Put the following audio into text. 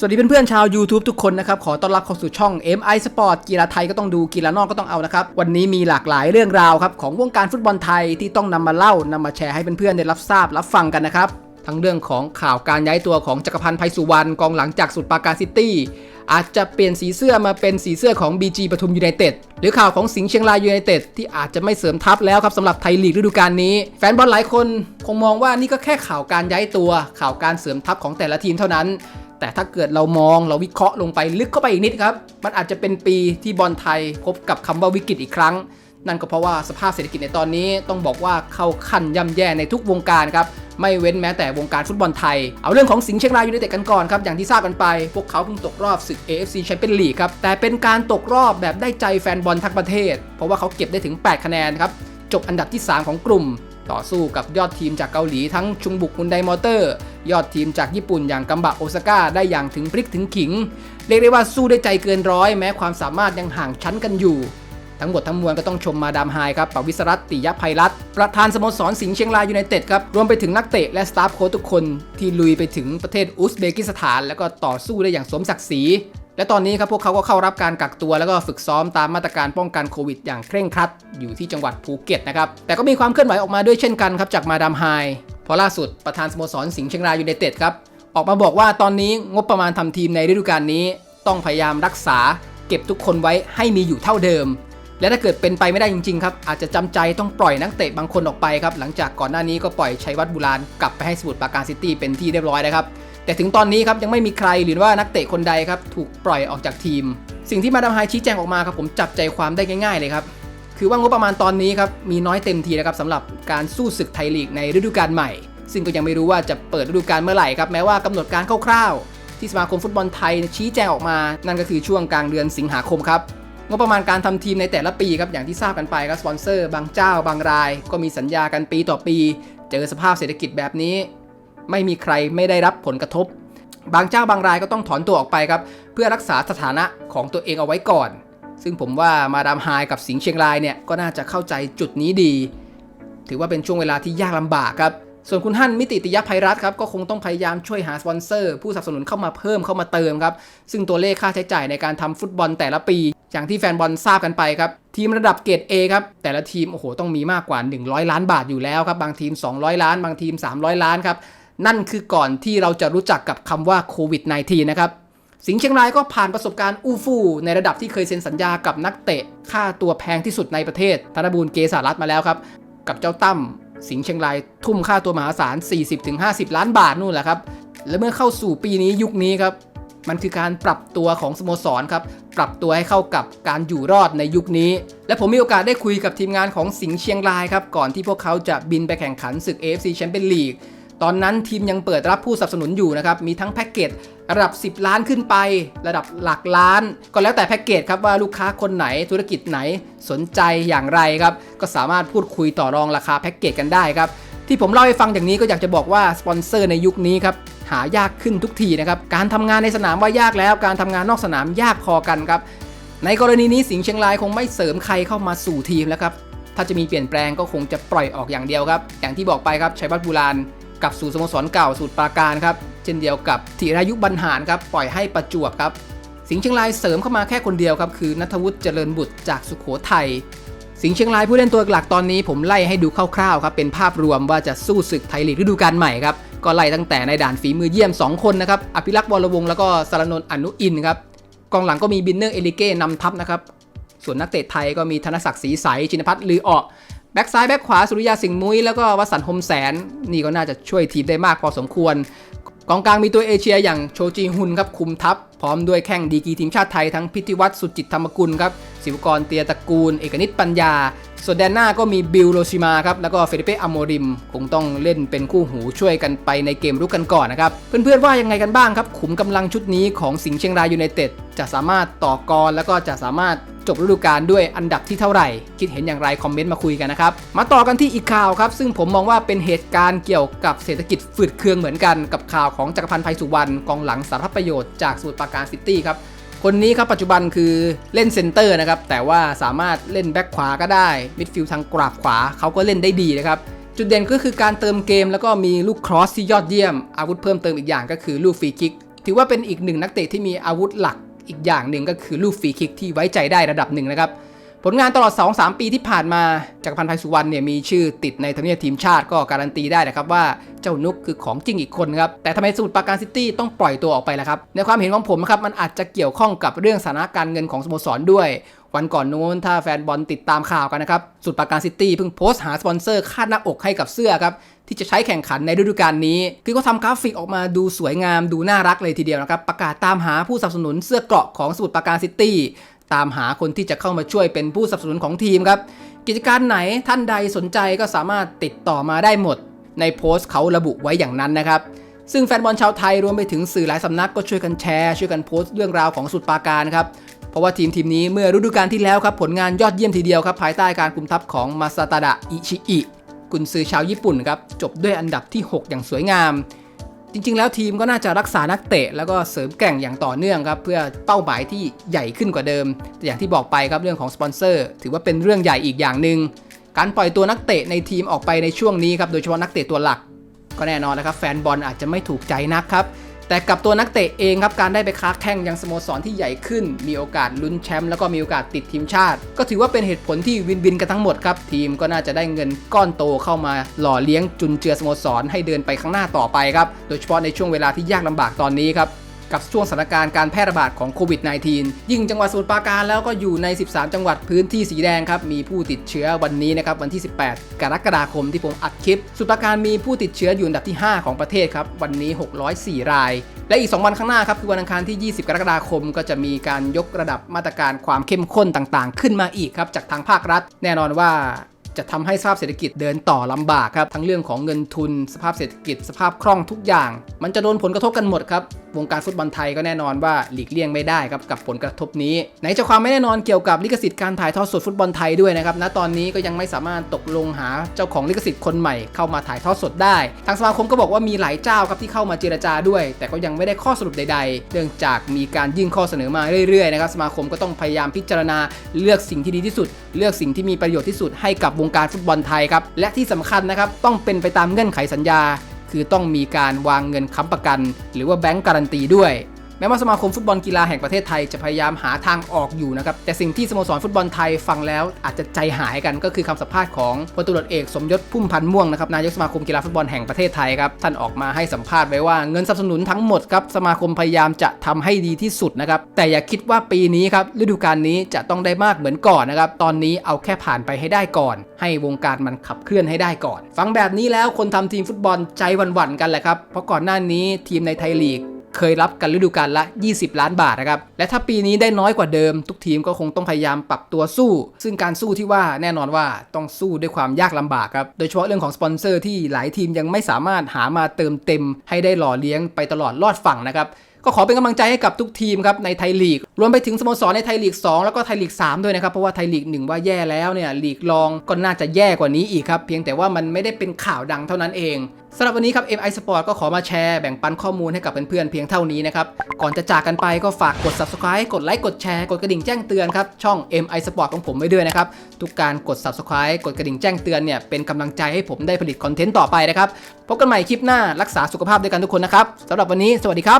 สวัสดีเพื่อนๆชาว YouTube ทุกคนนะครับ ขอต้อนรับเข้าสู่ช่อง MI Sport กีฬาไทยก็ต้องดูกีฬานอกก็ต้องเอานะครับ วันนี้มีหลากหลายเรื่องราวครับ ของวงการฟุตบอลไทยที่ต้องนำมาเล่านำมาแชร์ให้เพื่อนๆได้รับทราบรับฟังกันนะครับ ทั้งเรื่องของข่าวการย้ายตัวของจักรพันธ์ไพสุวรรณกองหลังจากสุดปราการซิตี้อาจจะเปลี่ยนสีเสื้อมาเป็นสีเสื้อของ BG ปทุมยูไนเต็ดหรือข่าวของสิงห์เชียงรายยูไนเต็ดที่อาจจะไม่เสริมทัพแล้วครับสำหรับไทยลีกฤดูกาลนี้ แฟนบอลหลายคนคงมองว่านี่ก็แค่ข่าวการย้ายตัว ข่าวการเสริมทัพของแต่ละทีมเท่านั้น แต่ถ้าเกิดเรามองเราวิเคราะห์ลงไปลึกเข้าไปอีกนิดครับ มันอาจจะเป็นปีที่บอลไทยพบกับคำว่าวิกฤตอีกครั้ง นั่นก็เพราะว่าสภาพเศรษฐกิจในตอนนี้ต้องบอกว่าเข้าขั้นย่ำแย่ในทุกวงการครับไม่เว้นแม้แต่วงการฟุตบอลไทย เอาเรื่องของสิงห์เชียงรายยูไนเต็ดกันก่อนครับ อย่างที่ทราบกันไป พวกเขาเพิ่งตกรอบศึก AFC Champions League ครับ แต่เป็นการตกรอบแบบได้ใจแฟนบอลทั้งประเทศ เพราะว่าเขาเก็บได้ถึง 8 คะแนนครับ จบอันดับที่ 3 ของกลุ่ม ต่อสู้กับยอดทีมจากเกาหลีทั้งชุงบุกฮุนไดมอเตอร์ ยอดทีมจากญี่ปุ่นอย่างกัมบะโอซาก้าได้อย่างถึงพริกถึงขิง เรียกได้ว่าสู้ได้ใจเกินร้อยแม้ความสามารถยังห่างชั้นกันอยู่ ทั้งหมดทั้งมวลก็ต้องชมมาดามไฮครับปวิศรัตน์ติยภัยรัตประธานสโมสรสิงห์เชียงรายยูไนเต็ดครับ รวมไปถึงนักเตะและสตาฟโค้ชทุกคนที่ลุยไปถึงประเทศอุซเบกิสถาน แล้วก็ต่อสู้ได้อย่างสมศักดิ์ศรี และตอนนี้ครับพวกเขาก็เข้ารับการกักตัวแล้วก็ฝึกซ้อมตามมาตรการป้องกันโควิดอย่างเคร่งครัด อยู่ที่จังหวัดภูเก็ตนะครับ แต่ก็มีความเคลื่อนไหวออกมาด้วยเช่นกันครับจากมาดามไฮเพราะล่าสุดประธานสโมสรสิงห์เชียงรายยูไนเต็ดครับออกมาบอกว่าตอนนี้งบประมาณทำทีมในฤดูกาลนี้ ต้องพยายามรักษา เก็บทุกคนไว้ให้มีอยู่เท่าเดิม และถ้าเกิดเป็นไปไม่ได้จริงๆครับอาจจะจำใจต้องปล่อยนักเตะบางคนออกไปครับหลังจากก่อนหน้านี้ก็ปล่อยชัยวัฒน์บุราณกลับไปให้สมุทรปราการซิตี้เป็นที่เรียบร้อยนะครับ แต่ถึงตอนนี้ครับยังไม่มีใครหรือว่านักเตะคนใดครับถูกปล่อยออกจากทีม สิ่งที่มาดามไฮชี้แจงออกมาครับผมจับใจความได้ง่าย ๆเลยครับคือว่างบประมาณตอนนี้ครับมีน้อยเต็มทีนะครับสำหรับการสู้ศึกไทยลีกในฤดูกาลใหม่ ซึ่งก็ยังไม่รู้ว่าจะเปิดฤดูกาลเมื่อไหร่ครับแม้ว่ากำหนดการคร่าวๆ ที่สมาคมฟุตบอลไทยชี้แจงออกมา นั่นก็คือช่วงกลางเดือนสิงหาคมครับงบประมาณการทำทีมในแต่ละปีครับอย่างที่ทราบกันไปครับสปอนเซอร์ บางเจ้า บางราย ก็มีสัญญากันปีต่อปี เจอสภาพเศรษฐกิจแบบนี้ ไม่มีใครไม่ได้รับผลกระทบ บางเจ้าบางรายก็ต้องถอนตัวออกไปครับ เพื่อรักษาสถานะของตัวเองเอาไว้ก่อน ซึ่งผมว่ามาดามไฮกับสิงห์เชียงรายเนี่ยก็น่าจะเข้าใจจุดนี้ดี ถือว่าเป็นช่วงเวลาที่ยากลำบากครับส่วนคุณฮั่นมิติติยภัยรัตน์ครับก็คงต้องพยายามช่วยหาสปอนเซอร์ ผู้สนับสนุนเข้ามาเพิ่มเข้ามาเติมครับ ซึ่งตัวเลขค่าใช้จ่ายในการทำฟุตบอลแต่ละปี อย่างที่แฟนบอลทราบกันไปครับ ทีมระดับเกรด A ครับ แต่ละทีมโอ้โหต้องมีมากกว่า 100 ล้านบาทอยู่แล้วครับ บางทีม 200 ล้าน บางทีม 300 ล้านครับ นั่นคือก่อนที่เราจะรู้จักกับคำว่าโควิด -19 นะครับ สิงห์เชียงรายก็ผ่านประสบการณ์อู้ฟู่ในระดับที่เคยเซ็นสัญญากับนักเตะ ค่าตัวแพงที่สุดในประเทศธนบูลเกษารัตมาแล้วครับ กับเจ้าตั้มสิงห์เชียงรายทุ่มค่าตัวมหาศาล 40-50 ล้านบาทนู่นแหละครับ และเมื่อเข้าสู่ปีนี้ยุคนี้ครับ มันคือการปรับตัวของสโมสรครับ ปรับตัวให้เข้ากับการอยู่รอดในยุคนี้ และผมมีโอกาสได้คุยกับทีมงานของสิงห์เชียงรายครับ ก่อนที่พวกเขาจะบินไปแข่งขันศึก AFC Champions League ตอนนั้นทีมยังเปิดรับผู้สนับสนุนอยู่นะครับ มีทั้งแพ็กเกจระดับ 10 ล้านขึ้นไประดับหลักล้าน ก็แล้วแต่แพ็กเกจครับว่าลูกค้าคนไหนธุรกิจไหนสนใจอย่างไรครับ ก็สามารถพูดคุยต่อรองราคาแพ็กเกจกันได้ครับ ที่ผมเล่าให้ฟังอย่างนี้ก็อยากจะบอกว่าสปอนเซอร์ในยุคนี้ครับหายากขึ้นทุกทีนะครับ การทำงานในสนามว่ายากแล้ว การทำงานนอกสนามยากพอกันครับ ในกรณีนี้สิงห์เชียงรายคงไม่เสริมใครเข้ามาสู่ทีมแล้วครับ ถ้าจะมีเปลี่ยนแปลงก็คงจะปล่อยออกอย่างเดียวครับ อย่างที่บอกไปครับชัยวัฒน์บุราณ กลับสู่สโมสรเก่าสูตรปราการครับ เช่นเดียวกับธีรายุบรรหารครับปล่อยให้ประจวบครับ สิงห์เชียงรายเสริมเข้ามาแค่คนเดียวครับคือนัทวุฒิเจริญบุตรจากสุโขทัยสิงห์เชียงรายผู้เล่นตัวหลักตอนนี้ผมไล่ให้ดูคร่าวๆครับเป็นภาพรวมว่าจะสู้ศึกไทยลีกฤดูกาลใหม่ครับก็ไล่ตั้งแต่ในด่านฝีมือเยี่ยม 2 คนนะครับอภิรักษ์วรวงศ์แล้วก็สารนนท์อนุอินครับกองหลังก็มีบินเนอร์เอลิเก้นำทัพนะครับส่วนนักเตะไทยก็มีธนศักดิ์ศรีใสชินพัฒน์ลือออ บ็กซ้ายแบ็กขวาสุริยาสิงห์มุ้ยแล้วก็วสันต์หมแสน นี่ก็น่าจะช่วยทีมได้มากพอสมควร กองกลางมีตัวเอเชียอย่างโชจีฮุนครับคุมทัพ พร้อมด้วยแข้งดีกีทีมชาติไทยทั้งพิธิวัตรสุจิตธรรมกุลครับศิวกรเตียตระกูล เอกนิตปัญญา ส่วนแดนหน้าก็มีบิลโรชิมาครับแล้วก็เฟเดเปอโมริมคงต้องเล่นเป็นคู่หูช่วยกันไปในเกมรุกกันก่อนนะครับ เพื่อนๆว่ายังไงกันบ้างครับ ขุมกำลังชุดนี้ของสิงห์เชียงรายยูไนเต็ดจะสามารถต่อกรแล้วก็จะสามารถจบฤดูกาลด้วยอันดับที่เท่าไหร่ คิดเห็นอย่างไรคอมเมนต์มาคุยกันนะครับ มาต่อกันที่อีกข่าวครับ ซึ่งผมมองว่าเป็นเหตุการณ์เกี่ยวกับเศรษฐกิจฝืดเคืองเหมือนกันกับข่าวของจักรพันธ์ไพสุวรรณกองหลังสารพัดประโยชน์จากสมุทรปราการซิตี้ครับ คนนี้ครับปัจจุบันคือเล่นเซนเตอร์นะครับ แต่ว่าสามารถเล่นแบ็คขวาก็ได้มิดฟิลด์ทางกราบขวาเขาก็เล่นได้ดีนะครับ จุดเด่นก็คือการเติมเกมแล้วก็มีลูกครอสที่ยอดเยี่ยม อาวุธเพิ่มเติมอีกอย่างก็คือลูกฟรีคิก ถือว่าเป็นอีกหนึ่งนักเตะที่มีอาวุธหลักอีกอย่างหนึ่งก็คือลูกฟรีคิกที่ไว้ใจได้ระดับหนึ่งนะครับ ผลงานตลอด 2-3 ปีที่ผ่านมาจากรพันธ์ไพสุวรรณเนี่ยมีชื่อติดในทำเนียบทีมชาติก็การันตีได้นะครับว่าเจ้านุกคือของจริงอีกคนครับ แต่ทำไมสมุทรปราการซิตี้ต้องปล่อยตัวออกไปล่ะครับ ในความเห็นของผมนะครับมันอาจจะเกี่ยวข้องกับเรื่องสถานการเงินของสโมสรด้วย วันก่อนโน้นถ้าแฟนบอลติดตามข่าวกันนะครับสมุทรปราการซิตี้เพิ่งโพสต์หาสปอนเซอร์คาดหน้าอกให้กับเสื้อครับที่จะใช้แข่งขันในฤดูกาลนี้ คือเขาทำกราฟิกออกมาดูสวยงามดูน่ารักเลยทีเดียวนะครับประกาศตามหาผู้สนับสนุนเสื้อเกราะของสมุทรปราการซิตี้ ตามหาคนที่จะเข้ามาช่วยเป็นผู้สนับสนุนของทีมครับ กิจการไหนท่านใดสนใจก็สามารถติดต่อมาได้หมด ในโพสต์เขาระบุไว้อย่างนั้นนะครับ ซึ่งแฟนบอลชาวไทยรวมไปถึงสื่อหลายสำนักก็ช่วยกันแชร์ช่วยกันโพสต์เรื่องราวของสุดปาการครับเพราะว่าทีมทีมนี้เมื่อฤดูกาลที่แล้วครับผลงานยอดเยี่ยมทีเดียวครับภายใต้การคุมทัพของมาซาตาดะอิชิอิกุนซือชาวญี่ปุ่นครับจบด้วยอันดับที่ 6 อย่างสวยงาม จริง ๆ แล้วทีมก็น่าจะรักษานักเตะ แล้วก็เสริมแกร่งอย่างต่อเนื่องครับเพื่อเป้าหมายที่ใหญ่ขึ้นกว่าเดิม แต่อย่างที่บอกไปครับเรื่องของสปอนเซอร์ถือว่าเป็นเรื่องใหญ่อีกอย่างหนึ่งการปล่อยตัวนักเตะในทีมออกไปในช่วงนี้ครับโดยเฉพาะนักเตะตัวหลัก ก็แน่นอนนะครับแฟนบอลอาจจะไม่ถูกใจนักครับ แต่กับตัวนักเตะเองครับการได้ไปค้าแข่งยังสโมสรที่ใหญ่ขึ้น มีโอกาสลุ้นแชมป์แล้วก็มีโอกาสติดทีมชาติ ก็ถือว่าเป็นเหตุผลที่วินวินกันทั้งหมดครับ ทีมก็น่าจะได้เงินก้อนโตเข้ามาหล่อเลี้ยงจุนเจือสโมสรให้เดินไปข้างหน้าต่อไปครับโดยเฉพาะในช่วงเวลาที่ยากลำบากตอนนี้ครับ กับช่วงสถานการณ์การแพร่ระบาดของโควิด -19 ยิ่งจังหวัดสมุทรปราการแล้วก็อยู่ใน 13 จังหวัดพื้นที่สีแดงครับ มีผู้ติดเชื้อวันนี้นะครับวันที่ 18 กรกฎาคมที่ผมอัดคลิปสมุทรปราการมีผู้ติดเชื้ออยู่อันดับที่ 5 ของประเทศครับ วันนี้ 604 ราย และอีก 2 วันข้างหน้าครับคือวันอังคารที่ 20 กรกฎาคม ก็จะมีการยกระดับมาตรการความเข้มข้นต่างๆ ขึ้นมาอีกครับจากทางภาครัฐ แน่นอนว่าจะทำให้สภาพเศรษฐกิจเดินต่อลำบากครับ ทั้งเรื่องของเงินทุน สภาพเศรษฐกิจสภาพคล่องทุกอย่าง มันจะโดนผลกระทบกันหมดครับวงการฟุตบอลไทยก็แน่นอนว่าหลีกเลี่ยงไม่ได้ครับกับผลกระทบนี้ไหนจะความไม่แน่นอนเกี่ยวกับลิขสิทธิ์การถ่ายทอดสดฟุตบอลไทยด้วยนะครับณตอนนี้ก็ยังไม่สามารถตกลงหาเจ้าของลิขสิทธิ์คนใหม่เข้ามาถ่ายทอดสดได้ ทางสมาคมก็บอกว่ามีหลายเจ้าครับที่เข้ามาเจรจาด้วย แต่ก็ยังไม่ได้ข้อสรุปใด ๆ เนื่องจากมีการยื่นข้อเสนอมาเรื่อยๆนะครับสมาคมก็ต้องพยายามพิจารณาเลือกสิ่งที่ดีที่สุด เลือกสิ่งที่มีประโยชน์ที่สุดให้กับวงการฟุตบอลไทยครับและที่สำคัญนะครับต้องเป็นไปตามเงื่อนไขสัญญา คือต้องมีการวางเงินค้ำประกัน หรือว่าแบงก์การันตีด้วย แม้ว่าสมาคมฟุตบอลกีฬาแห่งประเทศไทยจะพยายามหาทางออกอยู่นะครับ แต่สิ่งที่สโมสรฟุตบอลไทยฟังแล้วอาจจะใจหายกันก็คือคำสัมภาษณ์ของพลตุรเอกสมยศพุ่มพันธ์ม่วงนะครับนายกสมาคมกีฬาฟุตบอลแห่งประเทศไทยครับท่านออกมาให้สัมภาษณ์ไว้ว่าเงินสนับสนุนทั้งหมดครับสมาคมพยายามจะทำให้ดีที่สุดนะครับแต่อย่าคิดว่าปีนี้ครับฤดูกาลนี้จะต้องได้มากเหมือนก่อนนะครับตอนนี้เอาแค่ผ่านไปให้ได้ก่อน ให้วงการมันขับเคลื่อนให้ได้ก่อน ฟังแบบนี้แล้วคนทำทีมฟุตบอลใจหวั่นๆกันแหละครับเพราะก่อนหน้านี้ทีมในไทยลีก เคยรับกันฤดูกาลละ 20 ล้านบาทนะครับ และถ้าปีนี้ได้น้อยกว่าเดิม ทุกทีมก็คงต้องพยายามปรับตัวสู้ ซึ่งการสู้ที่ว่าแน่นอนว่าต้องสู้ด้วยความยากลำบากครับ โดยเฉพาะเรื่องของสปอนเซอร์ที่หลายทีมยังไม่สามารถหามาเติมเต็ม ให้ได้หล่อเลี้ยงไปตลอดรอดฝั่งนะครับ ก็ขอเป็นกำลังใจให้กับทุกทีมครับในไทยลีก รวมไปถึงสโมสรในไทยลีก 2 แล้วก็ไทยลีก 3 ด้วยนะครับ เพราะว่าไทยลีก 1 ว่าแย่แล้วเนี่ยลีกรองก็น่าจะแย่กว่านี้อีกครับ เพียงแต่ว่ามันไม่ได้เป็นข่าวดังเท่านั้นเองสำหรับวันนี้ครับ MI Sport ก็ขอมาแชร์แบ่งปันข้อมูลให้กับเพื่อนๆเพียงเท่านี้นะครับ ก่อนจะจากกันไปก็ฝากกด subscribe กดไลค์กดแชร์กดกระดิ่งแจ้งเตือนครับช่อง MI Sport ของผมไว้ด้วยนะครับทุกการกด subscribe กดกระดิ่งแจ้งเตือนเนี่ยเป็นกำลังใจให้ผมได้ผลิตคอนเทนต์ต่อไปนะครับพบกันใหม่คลิปหน้ารักษาสุขภาพด้วยกันทุกคนนะครับสำหรับวันนี้สวัสดีครับ